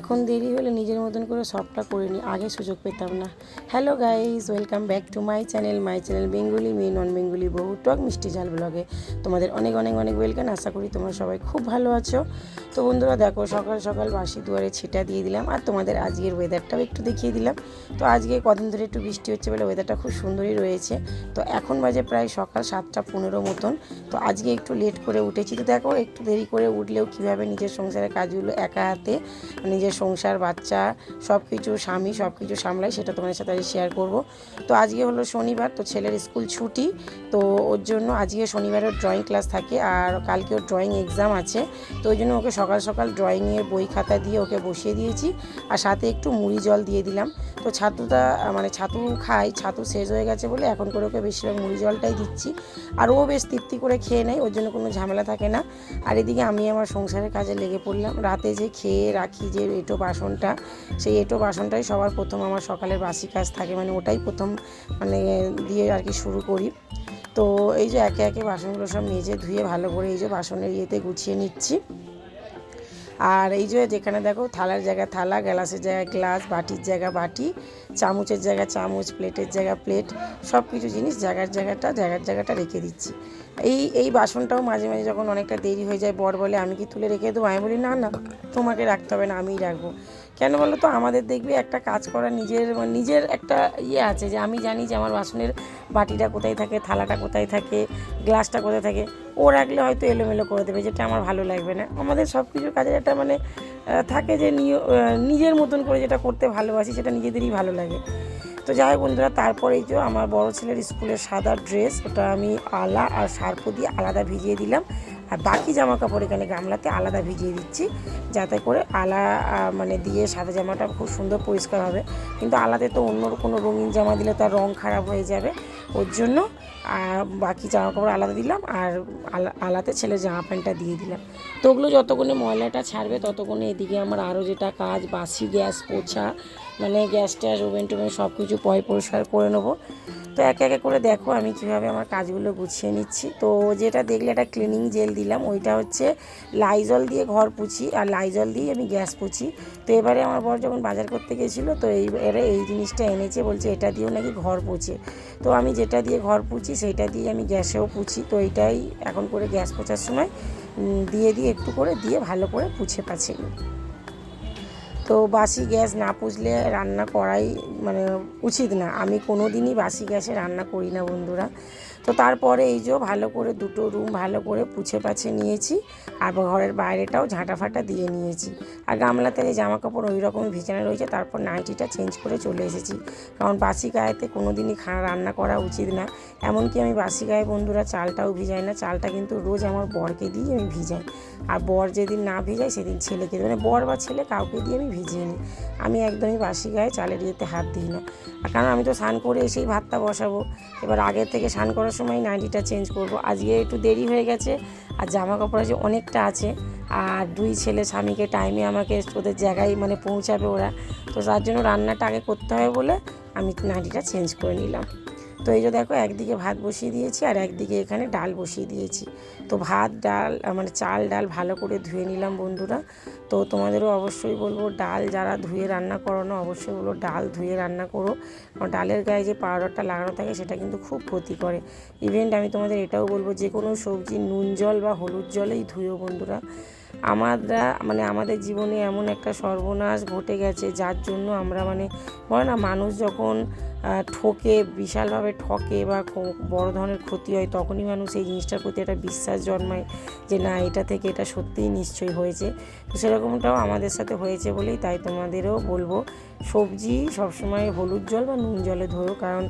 এখন দেরি হলে নিজের মতন করে সবটা করে নিই আগে সুযোগ পেতাম না। Hello guys welcome back to my channel my channel Bengali মেয়ে নন বেঙ্গলি বহু টক মিষ্টি ঝাল ব্লগে তোমাদের অনেক অনেক অনেক ওয়েলকাম আশা করি তোমরা সবাই খুব ভালো আছো। তো বন্ধুরা দেখো, সকাল সকাল বাসি দুয়ারে ছিটা দিয়ে দিলাম, আর তোমাদের আজকের ওয়েদারটাও একটু দেখিয়ে দিলাম। তো আজকে কদিন ধরে একটু বৃষ্টি হচ্ছে বলে ওয়েদারটা খুব সুন্দরই রয়েছে। তো এখন বাজে প্রায় সকাল সাতটা পনেরো মতন। তো আজকে একটু লেট করে উঠেছি। তো দেখো, একটু দেরি করে উঠলেও কীভাবে নিজের সংসারের কাজগুলো একা হাতে, নিজের সংসার, বাচ্চা সব কিছু স্বামী সব কিছু সামলাই সেটা তোমাদের সাথে শেয়ার করব। তো আজকে হলো শনিবার, তো ছেলের স্কুল ছুটি, তো ওর জন্য আজকে শনিবারের ড্রয়িং ক্লাস থাকে আর কালকে ওর ড্রয়িং এক্সাম আছে। তো ওই জন্য ওকে সকাল সকাল ড্রয়িংয়ের বই খাতা দিয়ে ওকে বসিয়ে দিয়েছি আর সাথে একটু মুড়ি জল দিয়ে দিলাম। তো ছাতুটা মানে ছাতু খাই, ছাতু শেষ হয়ে গেছে বলে এখন করে ওকে বেশিরভাগ মুড়ি জলটাই দিচ্ছি। আর ও বেশ তৃপ্তি করে খেয়ে নেয়, ওর জন্য কোনো ঝামেলা থাকে না। আর এদিকে আমি আমার সংসারের কাজে লেগে পড়লাম। রাতে যে খেয়ে রাখি, যে এঁটো বাসনটা। সেই এঁটো বাসনটাই সবার প্রথম আমার সকালের বাসি কাজ থাকে মানে ওটাই প্রথম মানে দিয়ে আর কি শুরু করি। তো এই যে একে একে বাসনগুলো সব মেজে ধুয়ে ভালো করে এই যে বাসনের ইয়েতে গুছিয়ে নিচ্ছি। আর এই যে যেখানে দেখো থালার জায়গায় থালা, গ্লাসের জায়গায় গ্লাস, বাটির জায়গা, বাটি, চামচের জায়গা, চামচ, প্লেটের জায়গা, প্লেট সব কিছু জিনিস জায়গার জায়গাটা জায়গার জায়গাটা রেখে দিচ্ছি। এই এই বাসনটাও মাঝে মাঝে যখন অনেকটা দেরি হয়ে যায়, বর বলে, আমি কি তুলে রেখে দেবো? আমি বলি, না না, তোমাকে রাখতে হবে না, আমিই রাখব। কেন বলো তো আমাদের দেখবে একটা কাজ করা নিজের নিজের একটা ইয়ে আছে যে আমি জানি যে আমার বাসনের বাটিটা কোথায় থাকে, থালাটা কোথায় থাকে, গ্লাসটা কোথায় থাকে, ও রাখলে হয়তো এলোমেলো করে দেবে, যেটা আমার ভালো লাগবে না। আমাদের সব কিছু কাজের একটা মানে থাকে যে নিজের মতন করে যেটা করতে ভালোবাসি, সেটা নিজেদেরই ভালো লাগে। তো যাই হোক বন্ধুরা তারপরেই যে আমার বড় ছেলের স্কুলের সাদা ড্রেস, ওটা আমি আলা আর সার্পো দিয়ে আলাদা ভিজিয়ে দিলাম। আর বাকি জামা কাপড় এখানে গামলাতে আলাদা ভিজিয়ে দিচ্ছি, যাতে করে আলা মানে দিয়ে সাদা জামাটা খুব সুন্দর পরিষ্কার হবে। কিন্তু আলাদা তো অন্য কোনো রঙিন জামা দিলে তার রং খারাপ হয়ে যাবে। ওর জন্য আর বাকি জামা কাপড় আলাদা দিলাম আর আলা- আলাদা ছেলে জামা প্যান্টটা দিয়ে দিলাম। তো ওগুলো যতক্ষণে ময়লাটা ছাড়বে ততক্ষণে এদিকে আমার আরও যেটা কাজ, বাসি গ্যাস, পোছা মানে গ্যাস ট্যাস, ওভেন টোভেন সব কিছু পয় পরিষ্কার করে নেব। তো একে একে করে দেখো আমি কীভাবে আমার কাজগুলো গুছিয়ে নিচ্ছি। তো যেটা দেখলে একটা ক্লিনিং জেল দিলাম, ওইটা হচ্ছে লাইজল দিয়ে ঘর পুছি, আর লাইজল দিয়ে আমি গ্যাস পুছি। তো এবারে আমার বর যখন বাজার করতে গেছিল, তো এইবারে এই জিনিসটা এনেছে, বলছে এটা দিয়েও নাকি ঘর পুছে তো আমি যেটা দিয়ে ঘর পুছি সেইটা দিয়ে আমি গ্যাসেও পুছি। তো এইটাই এখন করে গ্যাস পোছার সময় দিয়ে দিয়ে একটু করে, দিয়ে ভালো করে পুছে পাছে তো বাসি গ্যাস না পুষলে রান্না করাই মানে উচিত না। আমি কোনো দিনই বাসি গ্যাসে রান্না করি না বন্ধুরা। তো তারপরে এই যে ভালো করে দুটো রুম ভালো করে পুছে পাছে নিয়েছি আর ঘরের বাইরেটাও ঝাঁটা ফাটা দিয়ে নিয়েছি। আর গামলাতে যে জামা কাপড় ওই রকমই ভিজানো রয়েছে, তারপর নাইটিটা চেঞ্জ করে চলে এসেছি। কারণ বাসি গায়েতে কোনো দিনই খানা রান্না করা উচিত না। এমনকি আমি বাসি গায়ে বন্ধুরা চালটাও ভিজাই না, চালটা কিন্তু রোজ আমার বরকে দিয়ে আমি ভিজাই। আর বর যেদিন না ভিজাই সেদিন ছেলেকে। মানে বর বা ছেলে কাউকে দিয়ে আমি ভিজিয়ে নিই। আমি একদমই বাসি গায়ে চালের ইয়েতে হাত দিই না। কারণ আমি তো স্নান করে এসেই ভাতটা বসাবো। এবার আগের থেকে স্নান করার সময় নাইটিটা চেঞ্জ করব। আজকে একটু দেরি হয়ে গেছে, আর জামা কাপড় আছে অনেকটা আছে, আর দুই ছেলে স্বামীকে টাইমে আমাকে ওদের জায়গায় মানে পৌঁছাবে ওরা। তো তার জন্য রান্নাটা আগে করতে হবে বলে আমি নাইটিটা চেঞ্জ করে নিলাম। তো এই যে দেখো, একদিকে ভাত বসিয়ে দিয়েছি আর একদিকে এখানে ডাল বসিয়ে দিয়েছি। তো ভাত, ডাল মানে চাল, ডাল ভালো করে ধুয়ে নিলাম বন্ধুরা। তো তোমাদেরও অবশ্যই বলব, ডাল যারা ধুয়ে রান্না করো না, অবশ্যই বলব ডাল ধুয়ে রান্না করো। কারণ ডালের গায়ে যে পাউডারটা লাগানো থাকে, সেটা কিন্তু খুব ক্ষতি করে। ইভেন্ট আমি তোমাদের এটাও বলব, যে কোনো সবজি নুন জল বা হলুদ জলেই ধুয়েও বন্ধুরা। আমরা মানে আমাদের জীবনে এমন একটা সর্বনাশ ঘটে গেছে, যার জন্য আমরা মানে বলে না, মানুষ যখন ঠকে, বিশালভাবে ঠকে বা বড় ধরনের ক্ষতি হয়, তখনই মানুষ এই জিনিসটার প্রতি একটা বিশ্বাস জন্মায় যে না, এটা থেকে এটা সত্যিই নিশ্চয়ই হয়েছে। তো সেরকমটাও আমাদের সাথে হয়েছে বলেই তাই তোমাদেরও বলব। সবজি সবসময় হলুদ জল বা নুন জলে ধরো, কারণ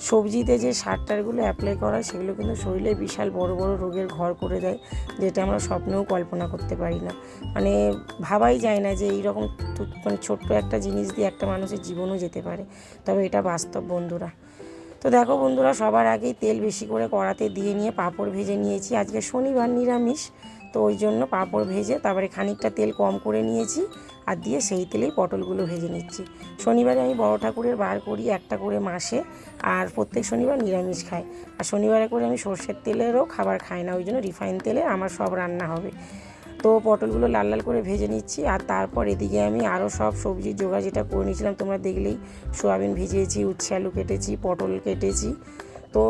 সবজিতে যে সার টারগুলো অ্যাপ্লাই করা হয়, সেগুলো কিন্তু শরীরে বিশাল বড় বড় রোগের ঘর করে দেয়, যেটা আমরা স্বপ্নেও কল্পনা করতে পারি না। মানে ভাবাই যায় না যে এইরকম মানে ছোট্ট একটা জিনিস দিয়ে একটা মানুষের জীবনও যেতে পারে। তবে এটা বাস্তব, বন্ধুরা। তো দেখো বন্ধুরা, সবার আগেই তেল বেশি করে কড়াতে দিয়ে নিয়ে পাঁপড় ভেজে নিয়েছি। আজকে শনিবার নিরামিষ। তো ওই জন্য পাঁপড় ভেজে তারপরে খানিকটা তেল কম করে নিয়েছি আর দিয়ে সেই তেলেই পটলগুলো ভেজে নিচ্ছি। শনিবারে আমি বড় ঠাকুরের বার করি একটা করে মাসে আর প্রত্যেক শনিবার নিরামিষ খাই। আর শনিবারে করে আমি সর্ষের তেলেরও খাবার খাই না, ওই জন্য রিফাইন তেলে আমার সব রান্না হবে। তো পটলগুলো লাল লাল করে ভেজে নিচ্ছি আর তারপর এদিকে আমি আরও সব সবজির জোগাড় যেটা করে নিয়েছিলাম, তোমরা দেখলেই সোয়াবিন ভিজিয়েছি, উচ্ছে আলু কেটেছি, পটল কেটেছি। তো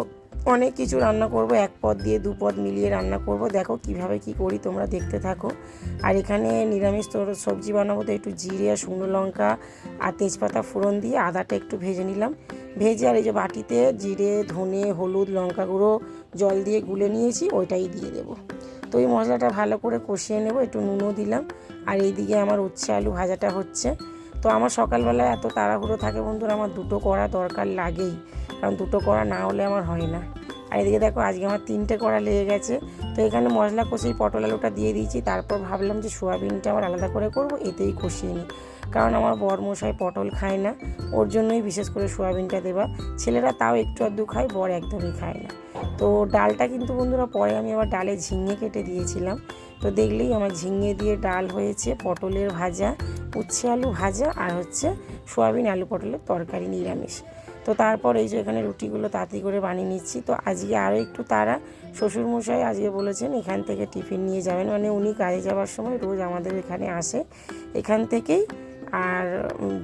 অনেক কিছু রান্না করব, এক পদ দিয়ে দু পদ মিলিয়ে রান্না করব। দেখো কীভাবে কি করি, তোমরা দেখতে থাকো। আর এখানে নিরামিষ তোর সবজি বানাবো তো একটু জিরে আর শুকনো লঙ্কা আর তেজপাতা ফোড়ন দিয়ে আদাটা একটু ভেজে নিলাম। ভেজে আর এই যে বাটিতে জিরে, ধনে, হলুদ, লঙ্কা গুঁড়ো, জল দিয়ে গুলে নিয়েছি, ওইটাই দিয়ে দেবো। তো এই মশলাটা ভালো করে কষিয়ে নেব, একটু নুনও দিলাম। আর এইদিকে আমার উচ্ছে আলু ভাজাটা হচ্ছে। তো আমার সকালবেলায় এত তাড়াহুড়ো থাকে বন্ধুরা, আমার দুটো করা দরকার লাগেই, কারণ দুটো করা না হলে আমার হয় না। আর এদিকে দেখো, আজকে আমার তিনটে করা লেগে গেছে, তো এখানে মশলা কষিয়ে পটল আলুটা দিয়ে দিয়েছি, তারপর ভাবলাম যে সোয়াবিনটা আমার আলাদা করে করব, এতেই কষিয়ে নিই। কারণ আমার বর মশাই পটল খায় না, ওর জন্যই বিশেষ করে সোয়াবিনটা দেওয়া। ছেলেরা তাও একটু আধটু খায়, বর একদমই খায় না। তো ডালটা কিন্তু বন্ধুরা, পরে আমি আবার ডালে ঝিঙে কেটে দিয়েছিলাম। তো দেখলেই আমার ঝিঙে দিয়ে ডাল হয়েছে, পটলের ভাজা, উচ্ছে আলু ভাজা আর হচ্ছে সোয়াবিন আলু পটলের তরকারি নিরামিষ। তো তারপর এই যে এখানে রুটিগুলো তাড়াতাড়ি করে বানিয়ে নিচ্ছি। তো আজকে আরও একটু তারা শ্বশুরমশাই আজকে বলেছেন, এখান থেকে টিফিন নিয়ে যাবেন। মানে উনি কাজে যাওয়ার সময় রোজ আমাদের এখানে আসে। এখান থেকেই আর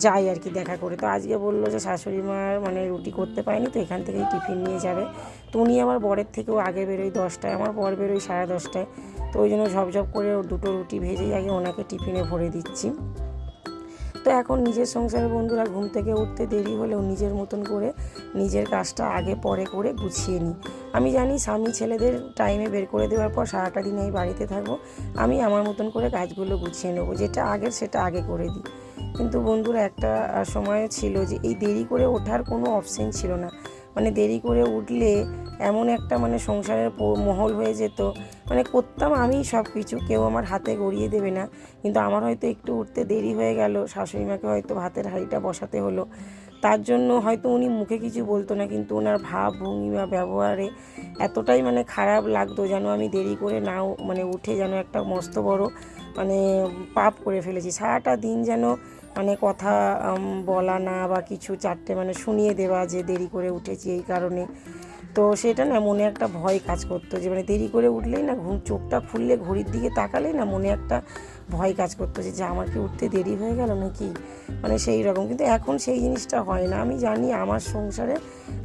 যাই আর কি দেখা করে। তো আজকে বলল যে শাশুড়ি মার মানে রুটি করতে পারেনি, তো এখান থেকেই টিফিন নিয়ে যাবে। তো উনি আমার বরের থেকেও আগে বেরোয় দশটায়, আমার বর বেরোয় সাড়ে দশটায়। তো ওই জন্য ঝপঝপ করে দুটো রুটি ভেজেই আগে ওনাকে টিফিনে ভরে দিচ্ছি। তো এখন নিজের সংসারের বন্ধুরা ঘুম থেকে উঠতে দেরি হলেও নিজের মতন করে নিজের কাজটা আগে পরে করে গুছিয়ে নিই। আমি জানি স্বামী ছেলেদের টাইমে বের করে দেওয়ার পর সারাটা দিন এই বাড়িতে থাকব। আমি আমার মতন করে কাজগুলো গুছিয়ে নেব, যেটা আগের সেটা আগে করে দিই। কিন্তু বন্ধুরা একটা সময় ছিল যে এই দেরি করে ওঠার কোনো অপশন ছিল না। মানে দেরি করে উঠলে এমন একটা মানে সংসারের মহল হয়ে যেত। মানে করতাম আমি সব কিছু কেউ আমার হাতে গড়িয়ে দেবে না। কিন্তু আমার হয়তো একটু উঠতে দেরি হয়ে গেল, শাশুড়ি মাকে হয়তো ভাতের হাঁড়িটা বসাতে হলো। তার জন্য হয়তো উনি মুখে কিছু বলতো না, কিন্তু ওনার ভাব, ভঙ্গিমা, ব্যবহারে এতটাই মানে খারাপ লাগতো যেন আমি দেরি করে নাও মানে উঠে যেন একটা মস্ত বড় মানে পাপ করে ফেলেছি। সারাটা দিন যেন মানে কথা বলা না বা কিছু চারটে মানে শুনিয়ে দেওয়া যে দেরি করে উঠেছি এই কারণে। তো সেটা না মনে একটা ভয় কাজ করতো যে মানে দেরি করে উঠলেই না ঘুম, চোখটা খুললে ঘড়ির দিকে তাকালেই না মনে একটা ভয় কাজ করতো যে আমার কি উঠতে দেরি হয়ে গেল নাকি? মানে সেই রকম। কিন্তু এখন সেই জিনিসটা হয় না। আমি জানি আমার সংসারে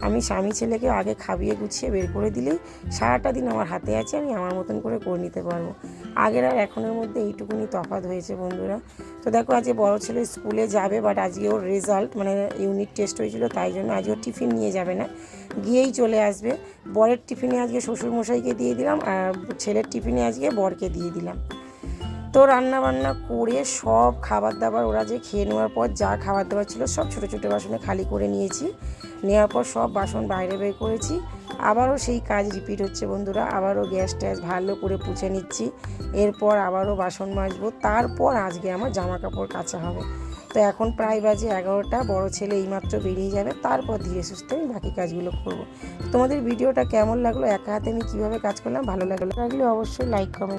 আমি স্বামী ছেলেকে আগে খাবিয়ে গুছিয়ে বের করে দিলেই সারাটা দিন আমার হাতে আছে, আমি আমার মতন করে করে নিতে পারব। আগের আর এখনের মধ্যে এইটুকুনি তফাৎ হয়েছে বন্ধুরা। তো দেখো, আজকে বড় ছেলে স্কুলে যাবে বাট আজকে ওর রেজাল্ট মানে ইউনিট টেস্ট হয়েছিল, তাই জন্য আজকে টিফিন নিয়ে যাবে না। গিয়েই চলে আসবে। বরের টিফিনে আজকে শ্বশুরমশাইকে দিয়ে দিলাম, আর ছেলের টিফিনে আজকে বরকে দিয়ে দিলাম। তো রান্না বান্না করে সব খাবার দাবার ওরা যে খেয়ে নেওয়ার পর যা খাবার দাবার ছিল সব ছোটো ছোটো বাসনে খালি করে নিয়েছি। নেওয়ার পর সব বাসন বাইরে বের করেছি। আবারও সেই কাজ রিপিট হচ্ছে বন্ধুরা, আবারও গ্যাস ট্যাস ভালো করে পুছে নিচ্ছি, এরপর আবারও বাসন মাজবো, তারপর আজকে আমার জামা কাপড় কাচা হবে। তো এখন প্রায় বাজে এগারোটা, বড় ছেলে এইমাত্র বেরিয়ে যাবে, তারপর ধীরে সুস্থে আমি বাকি কাজগুলো করব। তোমাদের ভিডিওটা কেমন লাগল, একা হাতে আমি কীভাবে কাজ করলাম, ভালো লাগল? লাগলে অবশ্যই লাইক কমেন্ট